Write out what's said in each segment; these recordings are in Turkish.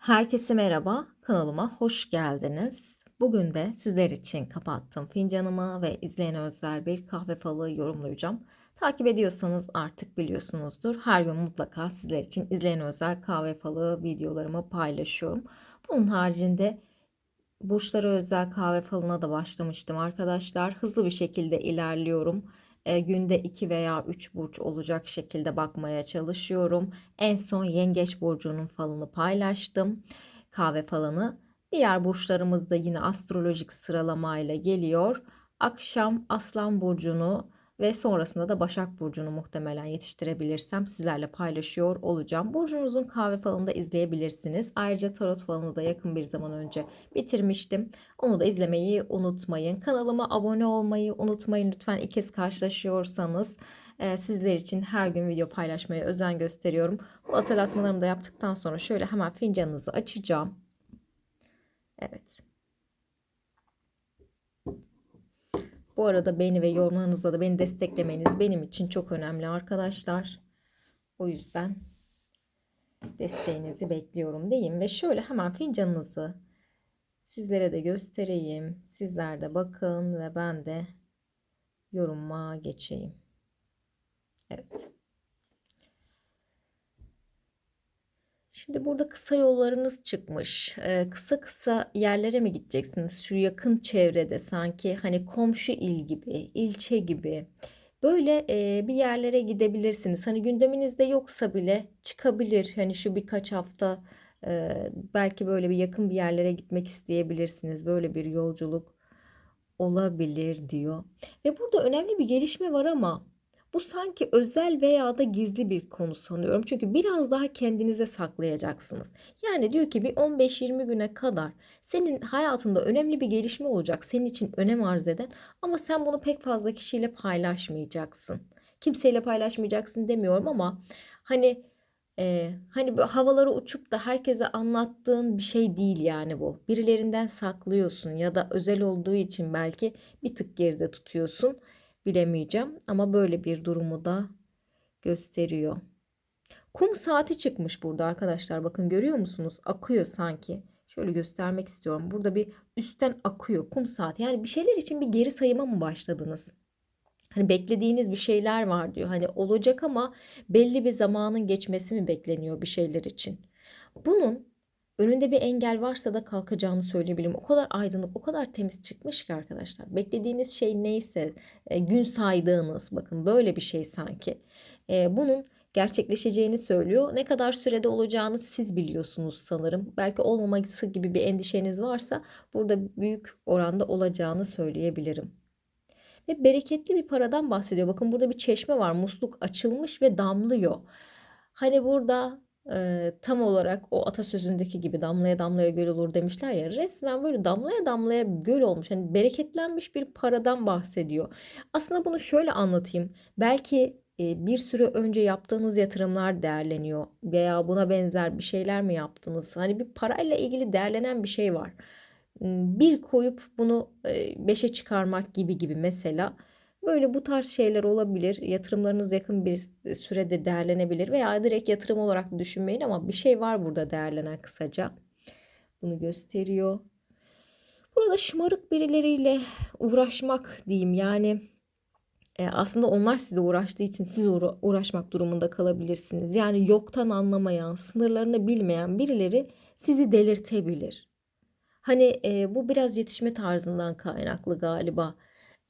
Herkese merhaba, kanalıma hoş geldiniz. Bugün de sizler için kapattım fincanımı ve izleyene özel bir kahve falı yorumlayacağım. Takip ediyorsanız artık biliyorsunuzdur. Her gün mutlaka sizler için izleyene özel kahve falı videolarımı paylaşıyorum. Bunun haricinde burçlara özel kahve falına da başlamıştım arkadaşlar. Hızlı bir şekilde ilerliyorum. E, günde 2 veya 3 burç olacak şekilde bakmaya çalışıyorum. En son Yengeç burcunun falını paylaştım. Kahve falını. Diğer burçlarımız da yine astrolojik sıralamayla geliyor. Akşam Aslan burcunu ve sonrasında da Başak Burcu'nu muhtemelen yetiştirebilirsem sizlerle paylaşıyor olacağım. Burcunuzun kahve falını da izleyebilirsiniz. Ayrıca tarot falını da yakın bir zaman önce bitirmiştim. Onu da izlemeyi unutmayın. Kanalıma abone olmayı unutmayın. Lütfen ilk kez karşılaşıyorsanız e, sizler için her gün video paylaşmaya özen gösteriyorum. Bu hatırlatmalarımı da yaptıktan sonra şöyle hemen fincanınızı açacağım. Evet. Bu arada beni ve yorumlarınızla da beni desteklemeniz benim için çok önemli arkadaşlar. O yüzden desteğinizi bekliyorum diyeyim ve şöyle hemen fincanınızı sizlere de göstereyim. Sizler de bakın ve ben de yoruma geçeyim. Evet. Şimdi burada kısa yollarınız çıkmış. Ee, kısa kısa yerlere mi gideceksiniz? Şu yakın çevrede sanki hani komşu il gibi, ilçe gibi. Böyle e, bir yerlere gidebilirsiniz. Hani gündeminizde yoksa bile çıkabilir. Hani şu birkaç hafta e, belki böyle bir yakın bir yerlere gitmek isteyebilirsiniz. Böyle bir yolculuk olabilir diyor. Ve burada önemli bir gelişme var ama bu sanki özel veya da gizli bir konu sanıyorum. Çünkü biraz daha kendinize saklayacaksınız. Yani diyor ki bir 15-20 güne kadar senin hayatında önemli bir gelişme olacak. Senin için önem arz eden ama sen bunu pek fazla kişiyle paylaşmayacaksın. Kimseyle paylaşmayacaksın demiyorum ama hani e, hani bu havalara uçup da herkese anlattığın bir şey değil yani bu. Birilerinden saklıyorsun ya da özel olduğu için belki bir tık geride tutuyorsun bilemeyeceğim ama böyle bir durumu da gösteriyor. Kum saati çıkmış burada arkadaşlar. Bakın görüyor musunuz? Akıyor sanki. Şöyle göstermek istiyorum. Burada bir üstten akıyor kum saati. Yani bir şeyler için bir geri sayıma mı başladınız? Hani beklediğiniz bir şeyler var diyor. Hani olacak ama belli bir zamanın geçmesi mi bekleniyor bir şeyler için? Bunun Önünde bir engel varsa da kalkacağını söyleyebilirim. O kadar aydınlık, o kadar temiz çıkmış ki arkadaşlar. Beklediğiniz şey neyse, e, gün saydığınız, bakın böyle bir şey sanki. E, bunun gerçekleşeceğini söylüyor. Ne kadar sürede olacağını siz biliyorsunuz sanırım. Belki olmaması gibi bir endişeniz varsa burada büyük oranda olacağını söyleyebilirim. Ve bereketli bir paradan bahsediyor. Bakın burada bir çeşme var. Musluk açılmış ve damlıyor. Hani burada e, tam olarak o atasözündeki gibi damlaya damlaya göl olur demişler ya resmen böyle damlaya damlaya göl olmuş. Hani bereketlenmiş bir paradan bahsediyor. Aslında bunu şöyle anlatayım. Belki bir süre önce yaptığınız yatırımlar değerleniyor veya buna benzer bir şeyler mi yaptınız? Hani bir parayla ilgili değerlenen bir şey var. Bir koyup bunu beşe çıkarmak gibi gibi mesela Böyle bu tarz şeyler olabilir. Yatırımlarınız yakın bir sürede değerlenebilir veya direkt yatırım olarak düşünmeyin ama bir şey var burada değerlenen kısaca. Bunu gösteriyor. Burada şımarık birileriyle uğraşmak diyeyim yani e, aslında onlar size uğraştığı için siz uğraşmak durumunda kalabilirsiniz. Yani yoktan anlamayan, sınırlarını bilmeyen birileri sizi delirtebilir. Hani e, bu biraz yetişme tarzından kaynaklı galiba.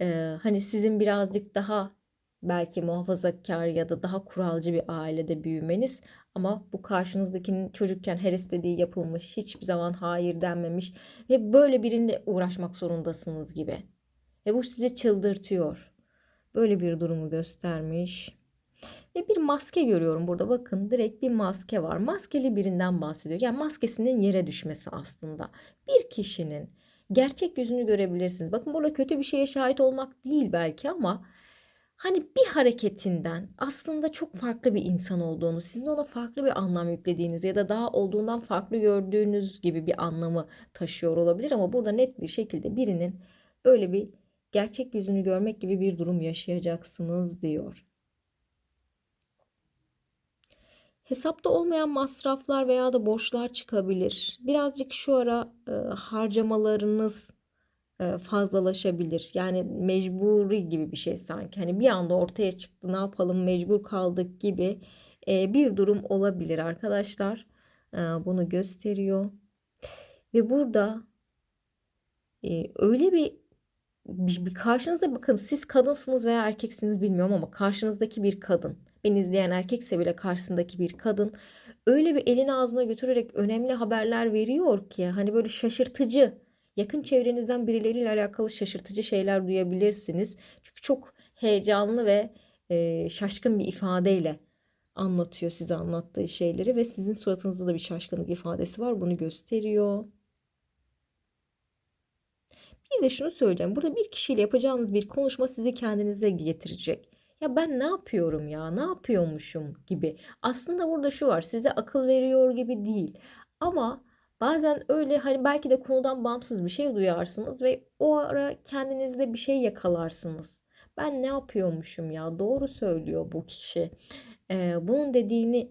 Ee, hani sizin birazcık daha belki muhafazakar ya da daha kuralcı bir ailede büyümeniz ama bu karşınızdakinin çocukken her istediği yapılmış, hiçbir zaman hayır denmemiş ve böyle biriyle uğraşmak zorundasınız gibi. Ve bu sizi çıldırtıyor. Böyle bir durumu göstermiş. Ve bir maske görüyorum burada. Bakın direkt bir maske var. Maskeli birinden bahsediyor. Yani maskesinin yere düşmesi aslında. Bir kişinin gerçek yüzünü görebilirsiniz. Bakın burada kötü bir şeye şahit olmak değil belki ama hani bir hareketinden aslında çok farklı bir insan olduğunu, sizin ona farklı bir anlam yüklediğiniz ya da daha olduğundan farklı gördüğünüz gibi bir anlamı taşıyor olabilir ama burada net bir şekilde birinin böyle bir gerçek yüzünü görmek gibi bir durum yaşayacaksınız diyor. Hesapta olmayan masraflar veya da borçlar çıkabilir. Birazcık şu ara e, harcamalarınız e, fazlalaşabilir. Yani mecburi gibi bir şey sanki. Hani bir anda ortaya çıktı ne yapalım mecbur kaldık gibi e, bir durum olabilir arkadaşlar. E, bunu gösteriyor. Ve burada e, öyle bir, bir, bir karşınızda bakın siz kadınsınız veya erkeksiniz bilmiyorum ama karşınızdaki bir kadın. Beni izleyen erkekse bile karşısındaki bir kadın öyle bir elini ağzına götürerek önemli haberler veriyor ki hani böyle şaşırtıcı yakın çevrenizden birileriyle alakalı şaşırtıcı şeyler duyabilirsiniz. Çünkü çok heyecanlı ve e, şaşkın bir ifadeyle anlatıyor size anlattığı şeyleri ve sizin suratınızda da bir şaşkınlık ifadesi var. Bunu gösteriyor. De şunu söyleyeceğim. Burada bir kişiyle yapacağınız bir konuşma sizi kendinize getirecek. Ya ben ne yapıyorum ya? Ne yapıyormuşum gibi. Aslında burada şu var. Size akıl veriyor gibi değil. Ama bazen öyle hani belki de konudan bağımsız bir şey duyarsınız ve o ara kendinizde bir şey yakalarsınız. Ben ne yapıyormuşum ya? Doğru söylüyor bu kişi. Ee, bunun dediğini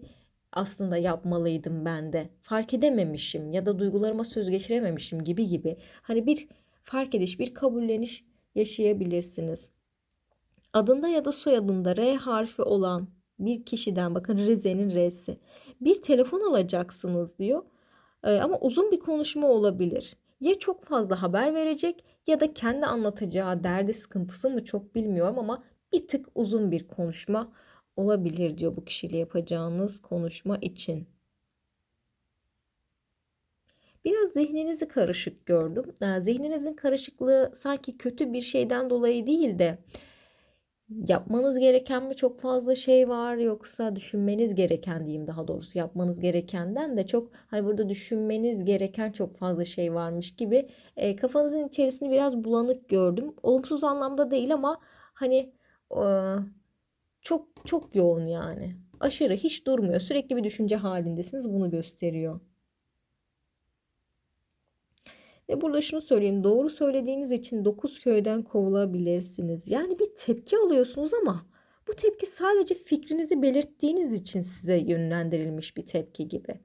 aslında yapmalıydım ben de. Fark edememişim ya da duygularıma söz geçirememişim gibi gibi. Hani bir fark ediş, bir kabulleniş yaşayabilirsiniz. Adında ya da soyadında R harfi olan bir kişiden bakın Rize'nin R'si. Bir telefon alacaksınız diyor. Ee, ama uzun bir konuşma olabilir. Ya çok fazla haber verecek ya da kendi anlatacağı derdi sıkıntısı mı çok bilmiyorum ama bir tık uzun bir konuşma olabilir diyor bu kişiyle yapacağınız konuşma için. Biraz zihninizi karışık gördüm. Zihninizin karışıklığı sanki kötü bir şeyden dolayı değil de yapmanız gereken mi çok fazla şey var yoksa düşünmeniz gereken diyeyim daha doğrusu yapmanız gerekenden de çok hani burada düşünmeniz gereken çok fazla şey varmış gibi e, kafanızın içerisini biraz bulanık gördüm. Olumsuz anlamda değil ama hani e, çok çok yoğun yani. Aşırı hiç durmuyor. Sürekli bir düşünce halindesiniz. Bunu gösteriyor. Ve burada şunu söyleyeyim. Doğru söylediğiniz için 9 köyden kovulabilirsiniz. Yani bir tepki alıyorsunuz ama bu tepki sadece fikrinizi belirttiğiniz için size yönlendirilmiş bir tepki gibi.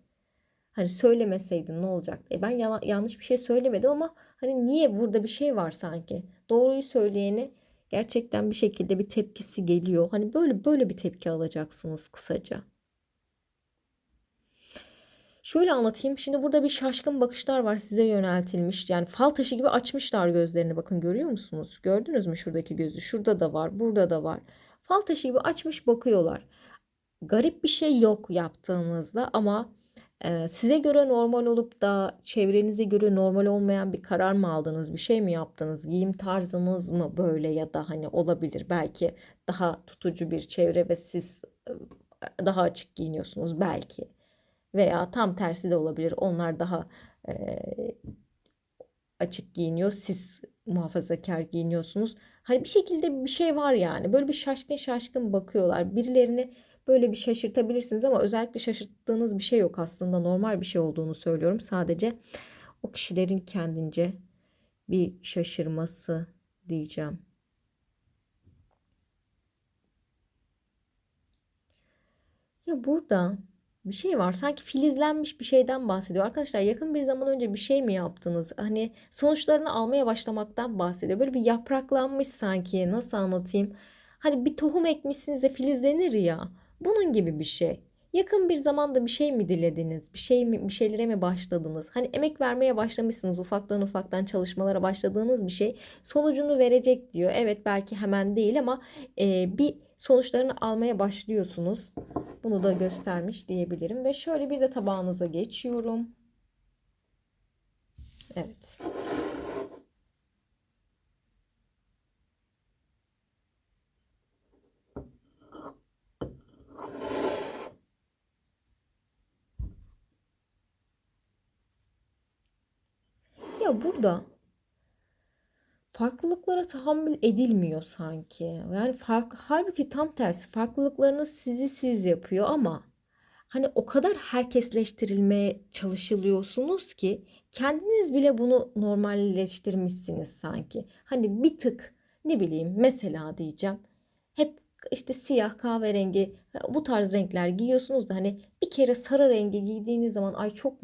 Hani söylemeseydin ne olacak? E ben yalan, yanlış bir şey söylemedim ama hani niye burada bir şey var sanki? Doğruyu söyleyeni gerçekten bir şekilde bir tepkisi geliyor. Hani böyle böyle bir tepki alacaksınız kısaca. Şöyle anlatayım. Şimdi burada bir şaşkın bakışlar var size yöneltilmiş. Yani fal taşı gibi açmışlar gözlerini. Bakın görüyor musunuz? Gördünüz mü şuradaki gözü? Şurada da var, burada da var. Fal taşı gibi açmış bakıyorlar. Garip bir şey yok yaptığınızda ama e, size göre normal olup da çevrenize göre normal olmayan bir karar mı aldınız? Bir şey mi yaptınız? Giyim tarzınız mı böyle ya da hani olabilir. Belki daha tutucu bir çevre ve siz e, daha açık giyiniyorsunuz belki veya tam tersi de olabilir. Onlar daha e, açık giyiniyor. Siz muhafazakar giyiniyorsunuz. Hani bir şekilde bir şey var yani. Böyle bir şaşkın şaşkın bakıyorlar. Birilerini böyle bir şaşırtabilirsiniz ama özellikle şaşırttığınız bir şey yok aslında. Normal bir şey olduğunu söylüyorum. Sadece o kişilerin kendince bir şaşırması diyeceğim. Ya burada bir şey var. Sanki filizlenmiş bir şeyden bahsediyor. Arkadaşlar yakın bir zaman önce bir şey mi yaptınız? Hani sonuçlarını almaya başlamaktan bahsediyor. Böyle bir yapraklanmış sanki. Nasıl anlatayım? Hani bir tohum ekmişsiniz de filizlenir ya. Bunun gibi bir şey. Yakın bir zamanda bir şey mi dilediniz? Bir şey mi, bir şeylere mi başladınız? Hani emek vermeye başlamışsınız. Ufaktan ufaktan çalışmalara başladığınız bir şey sonucunu verecek diyor. Evet belki hemen değil ama e, bir sonuçlarını almaya başlıyorsunuz. Bunu da göstermiş diyebilirim. Ve şöyle bir de tabağınıza geçiyorum. Evet. Ya burada farklılıklara tahammül edilmiyor sanki. Yani fark, halbuki tam tersi farklılıklarınız sizi siz yapıyor ama hani o kadar herkesleştirilmeye çalışılıyorsunuz ki kendiniz bile bunu normalleştirmişsiniz sanki. Hani bir tık ne bileyim mesela diyeceğim hep işte siyah, kahverengi bu tarz renkler giyiyorsunuz da hani bir kere sarı rengi giydiğiniz zaman ay çok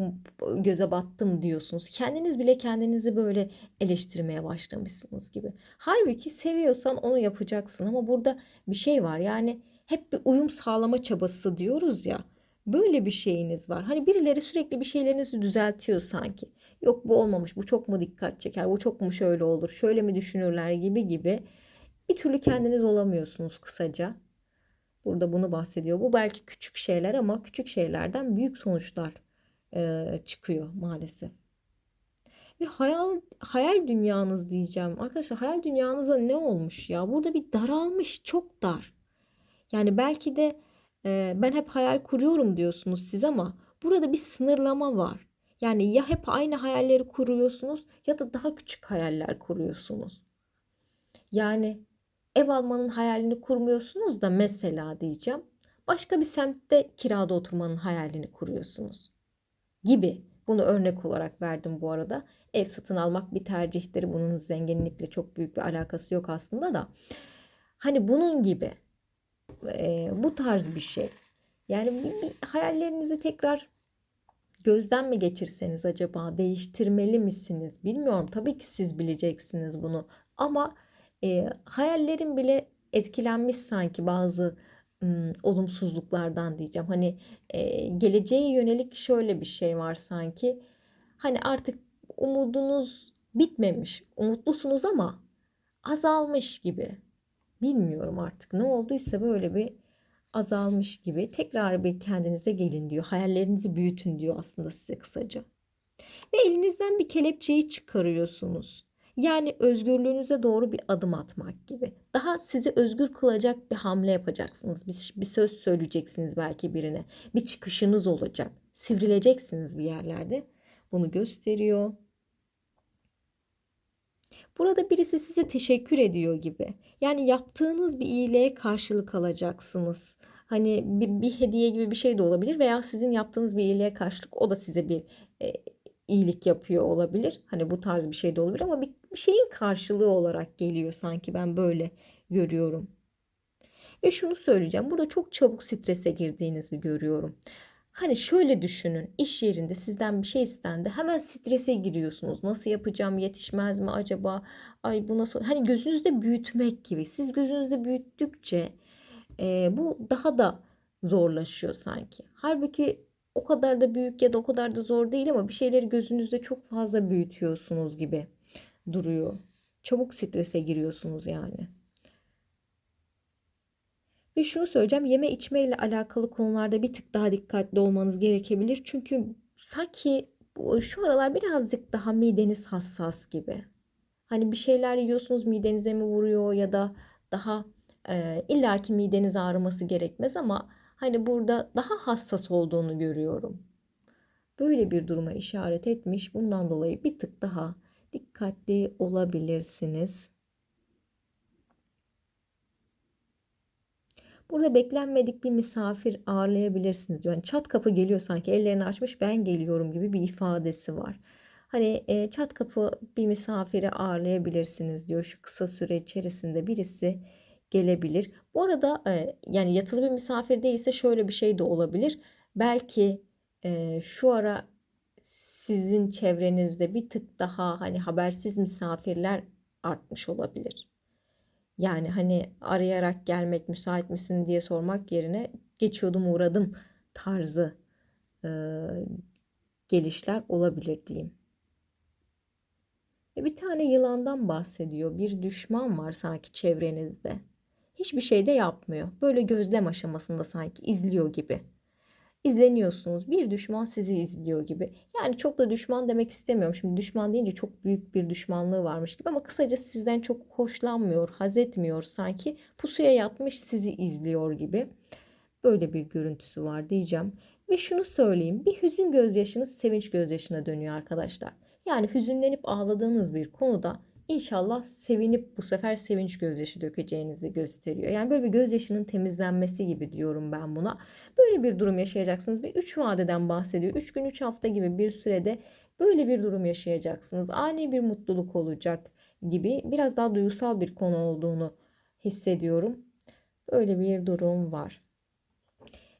göze battım diyorsunuz. Kendiniz bile kendinizi böyle eleştirmeye başlamışsınız gibi. Halbuki seviyorsan onu yapacaksın ama burada bir şey var. Yani hep bir uyum sağlama çabası diyoruz ya. Böyle bir şeyiniz var. Hani birileri sürekli bir şeylerinizi düzeltiyor sanki. Yok bu olmamış, bu çok mu dikkat çeker, bu çok mu şöyle olur, şöyle mi düşünürler gibi gibi. Bir türlü kendiniz olamıyorsunuz kısaca. Burada bunu bahsediyor. Bu belki küçük şeyler ama küçük şeylerden büyük sonuçlar e, çıkıyor maalesef. Ve hayal hayal dünyanız diyeceğim. Arkadaşlar hayal dünyanıza ne olmuş ya? Burada bir daralmış, çok dar. Yani belki de e, ben hep hayal kuruyorum diyorsunuz siz ama burada bir sınırlama var. Yani ya hep aynı hayalleri kuruyorsunuz ya da daha küçük hayaller kuruyorsunuz. Yani ev almanın hayalini kurmuyorsunuz da mesela diyeceğim. Başka bir semtte kirada oturmanın hayalini kuruyorsunuz. Gibi. Bunu örnek olarak verdim bu arada. Ev satın almak bir tercihtir. Bunun zenginlikle çok büyük bir alakası yok aslında da. Hani bunun gibi. E, bu tarz bir şey. Yani bir, bir hayallerinizi tekrar gözden mi geçirseniz acaba değiştirmeli misiniz? Bilmiyorum. Tabii ki siz bileceksiniz bunu. Ama e, hayallerim bile etkilenmiş sanki bazı ım, olumsuzluklardan diyeceğim. Hani e, geleceğe yönelik şöyle bir şey var sanki. Hani artık umudunuz bitmemiş. Umutlusunuz ama azalmış gibi. Bilmiyorum artık ne olduysa böyle bir azalmış gibi. Tekrar bir kendinize gelin diyor. Hayallerinizi büyütün diyor aslında size kısaca. Ve elinizden bir kelepçeyi çıkarıyorsunuz. Yani özgürlüğünüze doğru bir adım atmak gibi. Daha sizi özgür kılacak bir hamle yapacaksınız. Bir, bir söz söyleyeceksiniz belki birine. Bir çıkışınız olacak. Sivrileceksiniz bir yerlerde. Bunu gösteriyor. Burada birisi size teşekkür ediyor gibi. Yani yaptığınız bir iyiliğe karşılık alacaksınız. Hani bir, bir hediye gibi bir şey de olabilir veya sizin yaptığınız bir iyiliğe karşılık o da size bir e, iyilik yapıyor olabilir. Hani bu tarz bir şey de olabilir ama bir, bir şeyin karşılığı olarak geliyor sanki ben böyle görüyorum. Ve şunu söyleyeceğim. Burada çok çabuk strese girdiğinizi görüyorum. Hani şöyle düşünün. iş yerinde sizden bir şey istendi. Hemen strese giriyorsunuz. Nasıl yapacağım? Yetişmez mi acaba? Ay bu nasıl? Hani gözünüzde büyütmek gibi. Siz gözünüzde büyüttükçe e, bu daha da zorlaşıyor sanki. Halbuki o kadar da büyük ya da o kadar da zor değil ama bir şeyleri gözünüzde çok fazla büyütüyorsunuz gibi duruyor. Çabuk strese giriyorsunuz yani. Ve şunu söyleyeceğim yeme içme ile alakalı konularda bir tık daha dikkatli olmanız gerekebilir. Çünkü sanki şu aralar birazcık daha mideniz hassas gibi. Hani bir şeyler yiyorsunuz midenize mi vuruyor ya da daha e, illaki mideniz ağrıması gerekmez ama hani burada daha hassas olduğunu görüyorum. Böyle bir duruma işaret etmiş. Bundan dolayı bir tık daha dikkatli olabilirsiniz. Burada beklenmedik bir misafir ağırlayabilirsiniz diyor. Yani çat kapı geliyor sanki ellerini açmış ben geliyorum gibi bir ifadesi var. Hani e, çat kapı bir misafiri ağırlayabilirsiniz diyor. Şu kısa süre içerisinde birisi gelebilir. Bu arada e, yani yatılı bir misafir değilse şöyle bir şey de olabilir. Belki e, şu ara sizin çevrenizde bir tık daha hani habersiz misafirler artmış olabilir. Yani hani arayarak gelmek müsait misin diye sormak yerine geçiyordum uğradım tarzı e, gelişler olabilir diyeyim. E bir tane yılandan bahsediyor. Bir düşman var sanki çevrenizde. Hiçbir şey de yapmıyor. Böyle gözlem aşamasında sanki izliyor gibi izleniyorsunuz. Bir düşman sizi izliyor gibi. Yani çok da düşman demek istemiyorum. Şimdi düşman deyince çok büyük bir düşmanlığı varmış gibi ama kısaca sizden çok hoşlanmıyor, haz etmiyor sanki. Pusuya yatmış sizi izliyor gibi. Böyle bir görüntüsü var diyeceğim. Ve şunu söyleyeyim. Bir hüzün gözyaşınız sevinç gözyaşına dönüyor arkadaşlar. Yani hüzünlenip ağladığınız bir konuda İnşallah sevinip bu sefer sevinç gözyaşı dökeceğinizi gösteriyor. Yani böyle bir gözyaşının temizlenmesi gibi diyorum ben buna. Böyle bir durum yaşayacaksınız ve 3 vadeden bahsediyor. 3 gün 3 hafta gibi bir sürede böyle bir durum yaşayacaksınız. Ani bir mutluluk olacak gibi biraz daha duygusal bir konu olduğunu hissediyorum. Öyle bir durum var.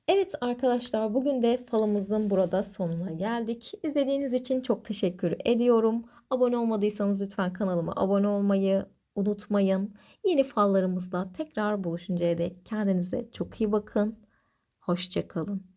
Evet arkadaşlar bugün de falımızın burada sonuna geldik. İzlediğiniz için çok teşekkür ediyorum. Abone olmadıysanız lütfen kanalıma abone olmayı unutmayın. Yeni fallarımızda tekrar buluşuncaya dek kendinize çok iyi bakın. Hoşçakalın.